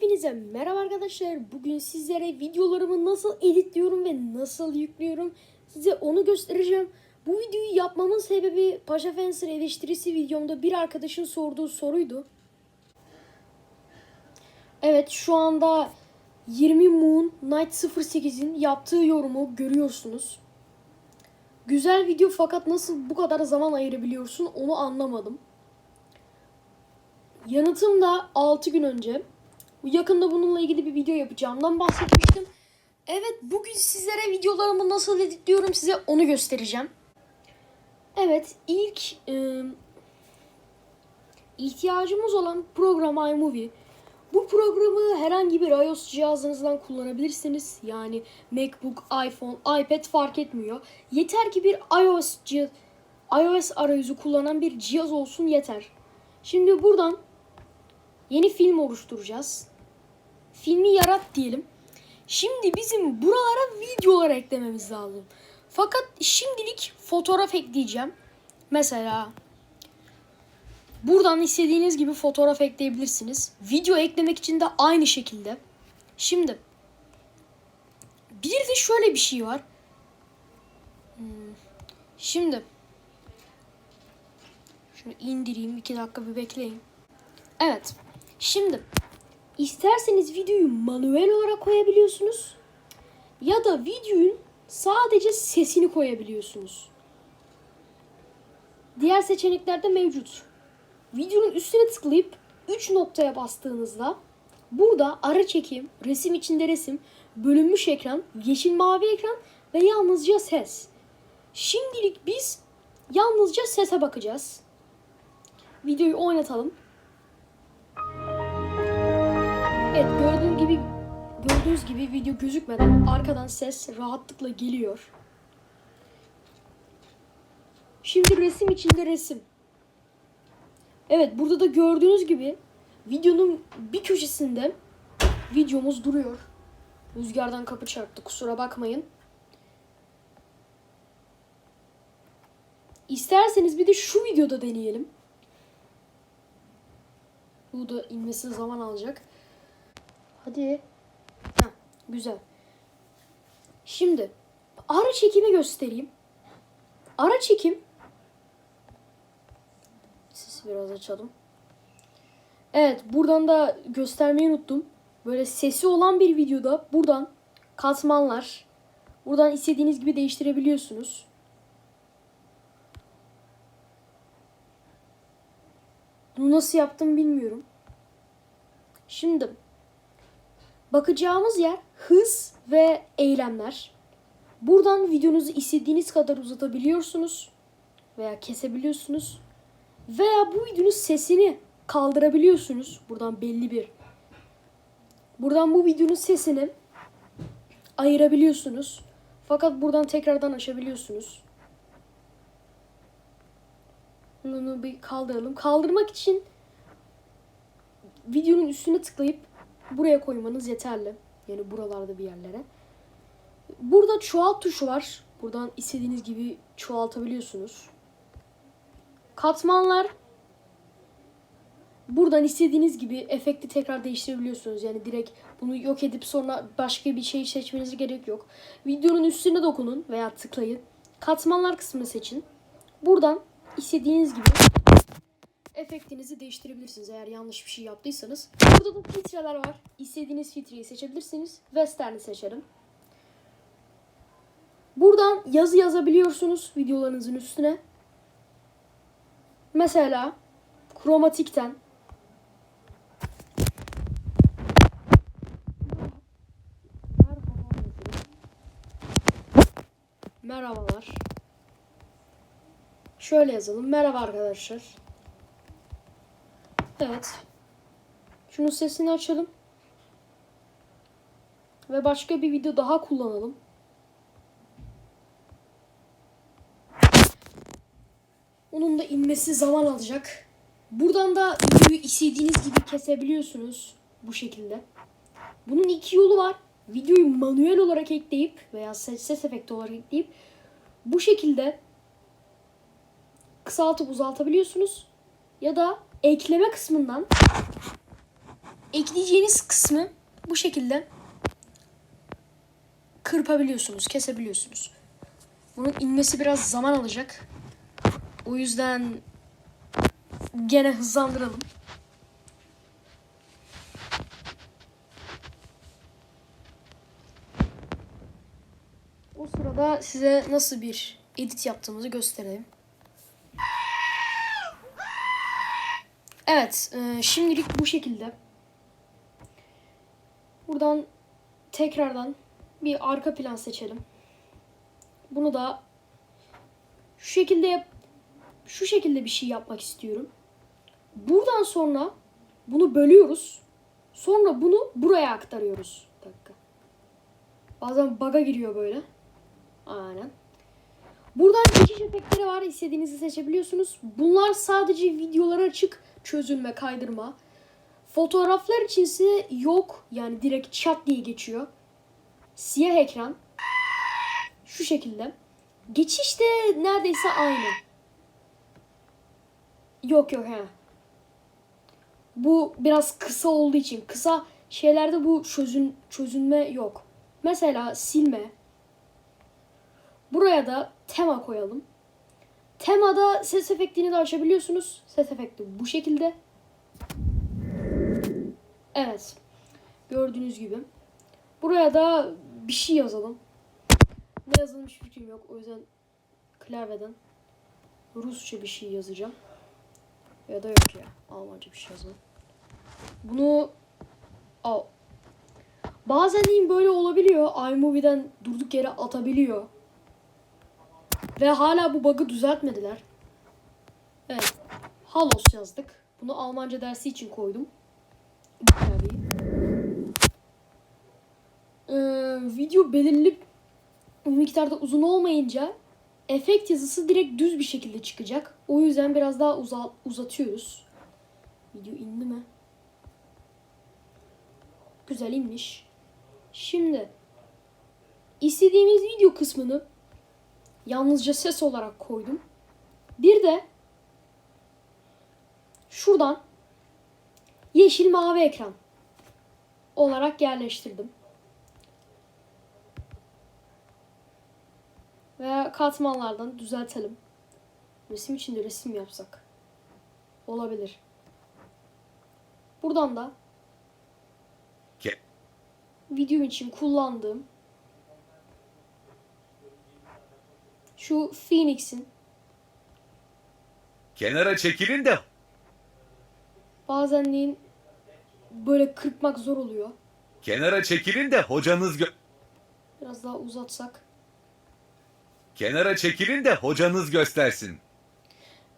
Hepinize merhaba arkadaşlar. Bugün sizlere videolarımı nasıl editliyorum ve nasıl yüklüyorum size onu göstereceğim. Bu videoyu yapmamın sebebi Paşa Fencer eleştirisi videomda bir arkadaşın sorduğu soruydu. Evet şu anda 20 Moon Night 08'in yaptığı yorumu görüyorsunuz. Güzel video fakat nasıl bu kadar zaman ayırabiliyorsun onu anlamadım. Yanıtım da 6 gün önce. Yakında bununla ilgili bir video yapacağımdan bahsetmiştim. Evet bugün sizlere videolarımı nasıl editliyorum size onu göstereceğim. Evet ilk e, ihtiyacımız olan program iMovie. Bu programı herhangi bir iOS cihazınızdan kullanabilirsiniz. Yani MacBook, iPhone, iPad fark etmiyor. Yeter ki bir iOS iOS arayüzü kullanan bir cihaz olsun yeter. Şimdi buradan yeni film oluşturacağız. Filmi yarat diyelim. Şimdi bizim buralara videolar eklememiz lazım. Fakat şimdilik fotoğraf ekleyeceğim. Mesela buradan istediğiniz gibi fotoğraf ekleyebilirsiniz. Video eklemek için de aynı şekilde. Şimdi bir de şöyle bir şey var. Hmm, Şimdi şunu indireyim. iki dakika bir bekleyin. Evet. Şimdi isterseniz videoyu manuel olarak koyabiliyorsunuz ya da videonun sadece sesini koyabiliyorsunuz. Diğer seçenekler de mevcut. Videonun üstüne tıklayıp 3 noktaya bastığınızda burada ara çekim, resim içinde resim, bölünmüş ekran, yeşil mavi ekran ve yalnızca ses. Şimdilik biz yalnızca sese bakacağız. Videoyu oynatalım. Evet gördüğünüz gibi gördüğünüz gibi video gözükmeden arkadan ses rahatlıkla geliyor. Şimdi resim içinde resim. Evet burada da gördüğünüz gibi videonun bir köşesinde videomuz duruyor. Rüzgardan kapı çarptı kusura bakmayın. İsterseniz bir de şu videoda deneyelim. Bu da inmesi zaman alacak. Hadi. Heh, güzel. Şimdi ara çekimi göstereyim. Ara çekim. Sesi biraz açalım. Evet buradan da göstermeyi unuttum. Böyle sesi olan bir videoda buradan katmanlar. Buradan istediğiniz gibi değiştirebiliyorsunuz. Bunu nasıl yaptım bilmiyorum. Şimdi bakacağımız yer hız ve eylemler. Buradan videonuzu istediğiniz kadar uzatabiliyorsunuz veya kesebiliyorsunuz. Veya bu videonun sesini kaldırabiliyorsunuz. Buradan belli bir. Buradan bu videonun sesini ayırabiliyorsunuz. Fakat buradan tekrardan açabiliyorsunuz. Bunu bir kaldıralım. Kaldırmak için videonun üstüne tıklayıp buraya koymanız yeterli. Yani buralarda bir yerlere. Burada çoğalt tuşu var. Buradan istediğiniz gibi çoğaltabiliyorsunuz. Katmanlar Buradan istediğiniz gibi efekti tekrar değiştirebiliyorsunuz. Yani direkt bunu yok edip sonra başka bir şey seçmenize gerek yok. Videonun üstüne dokunun veya tıklayın. Katmanlar kısmını seçin. Buradan istediğiniz gibi efektinizi değiştirebilirsiniz eğer yanlış bir şey yaptıysanız. Burada da filtreler var. İstediğiniz filtreyi seçebilirsiniz. Western'i seçerim. Buradan yazı yazabiliyorsunuz videolarınızın üstüne. Mesela kromatikten Merhabalar. Şöyle yazalım. Merhaba arkadaşlar. Evet. Şunun sesini açalım. Ve başka bir video daha kullanalım. Onun da inmesi zaman alacak. Buradan da videoyu istediğiniz gibi kesebiliyorsunuz. Bu şekilde. Bunun iki yolu var. Videoyu manuel olarak ekleyip veya ses, ses efekti olarak ekleyip bu şekilde kısaltıp uzaltabiliyorsunuz. Ya da ekleme kısmından ekleyeceğiniz kısmı bu şekilde kırpabiliyorsunuz, kesebiliyorsunuz. Bunun inmesi biraz zaman alacak. O yüzden gene hızlandıralım. O sırada size nasıl bir edit yaptığımızı göstereyim. Evet, e, şimdilik bu şekilde. Buradan tekrardan bir arka plan seçelim. Bunu da şu şekilde yap şu şekilde bir şey yapmak istiyorum. Buradan sonra bunu bölüyoruz. Sonra bunu buraya aktarıyoruz. Bir dakika. Bazen bug'a giriyor böyle. Aynen. Buradan geçiş efektleri var. İstediğinizi seçebiliyorsunuz. Bunlar sadece videolara açık çözülme, kaydırma. Fotoğraflar içinse yok. Yani direkt chat diye geçiyor. Siyah ekran. Şu şekilde. Geçiş de neredeyse aynı. Yok yok he. Bu biraz kısa olduğu için kısa şeylerde bu çözün çözünme yok. Mesela silme. Buraya da tema koyalım. Temada ses efektini de açabiliyorsunuz. Ses efekti bu şekilde. Evet. Gördüğünüz gibi. Buraya da bir şey yazalım. Ne yazılmış fikrim yok. O yüzden klavyeden Rusça bir şey yazacağım. Ya da yok ya. Almanca bir şey yazalım. Bunu al. Bazen böyle olabiliyor. iMovie'den durduk yere atabiliyor. Ve hala bu bug'ı düzeltmediler. Evet. Halos yazdık. Bunu Almanca dersi için koydum. Ee, video belirli bir miktarda uzun olmayınca efekt yazısı direkt düz bir şekilde çıkacak. O yüzden biraz daha uza- uzatıyoruz. Video indi mi? Güzel inmiş. Şimdi istediğimiz video kısmını yalnızca ses olarak koydum. Bir de şuradan yeşil mavi ekran olarak yerleştirdim. Veya katmanlardan düzeltelim. Resim içinde resim yapsak. Olabilir. Buradan da Ke- video için kullandığım şu Phoenix'in Kenara çekilin de bazenliğin böyle kırpmak zor oluyor. kenara çekilin de hocanız gö- Biraz daha uzatsak. kenara çekilin de hocanız göstersin.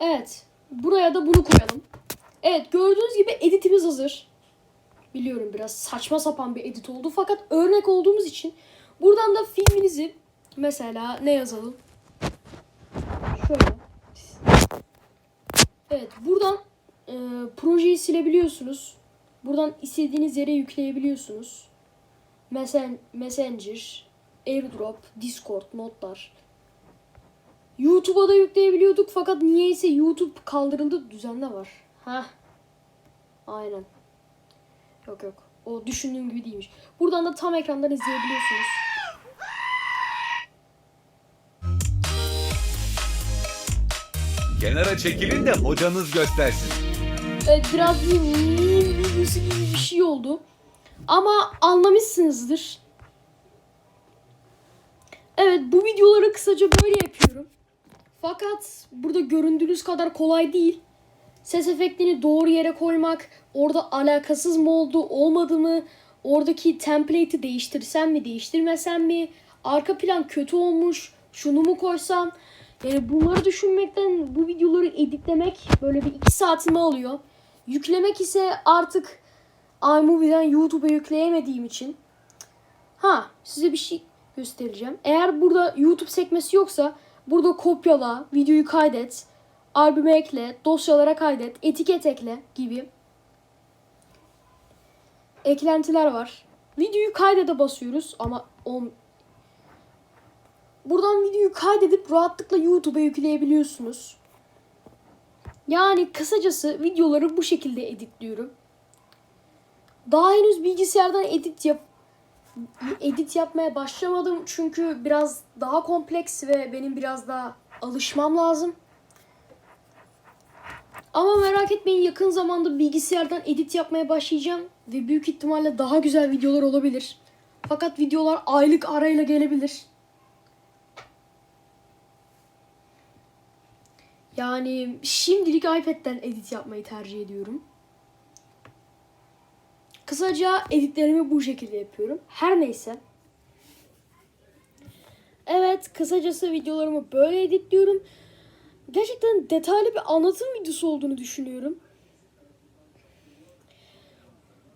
Evet. Buraya da bunu koyalım. Evet gördüğünüz gibi editimiz hazır. Biliyorum biraz saçma sapan bir edit oldu fakat örnek olduğumuz için buradan da filminizi mesela ne yazalım? Şöyle. Evet buradan e, projeyi silebiliyorsunuz. Buradan istediğiniz yere yükleyebiliyorsunuz. Mesen Messenger, AirDrop, Discord, notlar. YouTube'a da yükleyebiliyorduk fakat niyeyse YouTube kaldırıldı düzenle var. Ha. Aynen. Yok yok. O düşündüğüm gibi değilmiş. Buradan da tam ekrandan izleyebiliyorsunuz. Kenara çekilin de hocanız göstersin. Evet biraz bir videosu gibi bir şey oldu. Ama anlamışsınızdır. Evet bu videoları kısaca böyle yapıyorum. Fakat burada göründüğünüz kadar kolay değil. Ses efektini doğru yere koymak, orada alakasız mı oldu, olmadı mı, oradaki template'i değiştirsem mi, değiştirmesem mi, arka plan kötü olmuş, şunu mu koysam. Yani bunları düşünmekten bu videoları editlemek böyle bir iki saatimi alıyor. Yüklemek ise artık iMovie'den YouTube'a yükleyemediğim için. Ha size bir şey göstereceğim. Eğer burada YouTube sekmesi yoksa burada kopyala, videoyu kaydet, albüme ekle, dosyalara kaydet, etiket ekle gibi eklentiler var. Videoyu kaydede basıyoruz ama o Buradan videoyu kaydedip rahatlıkla YouTube'a yükleyebiliyorsunuz. Yani kısacası videoları bu şekilde editliyorum. Daha henüz bilgisayardan edit yap edit yapmaya başlamadım çünkü biraz daha kompleks ve benim biraz daha alışmam lazım. Ama merak etmeyin yakın zamanda bilgisayardan edit yapmaya başlayacağım ve büyük ihtimalle daha güzel videolar olabilir. Fakat videolar aylık arayla gelebilir. Yani şimdilik iPad'den edit yapmayı tercih ediyorum. Kısaca editlerimi bu şekilde yapıyorum. Her neyse. Evet, kısacası videolarımı böyle editliyorum. Gerçekten detaylı bir anlatım videosu olduğunu düşünüyorum.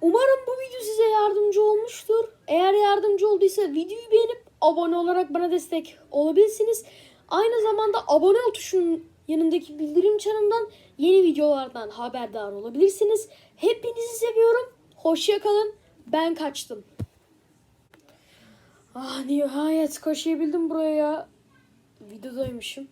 Umarım bu video size yardımcı olmuştur. Eğer yardımcı olduysa videoyu beğenip abone olarak bana destek olabilirsiniz. Aynı zamanda abone ol tuşunun yanındaki bildirim çanından yeni videolardan haberdar olabilirsiniz. Hepinizi seviyorum. Hoşçakalın. Ben kaçtım. Ah nihayet koşabildim buraya. Videodaymışım.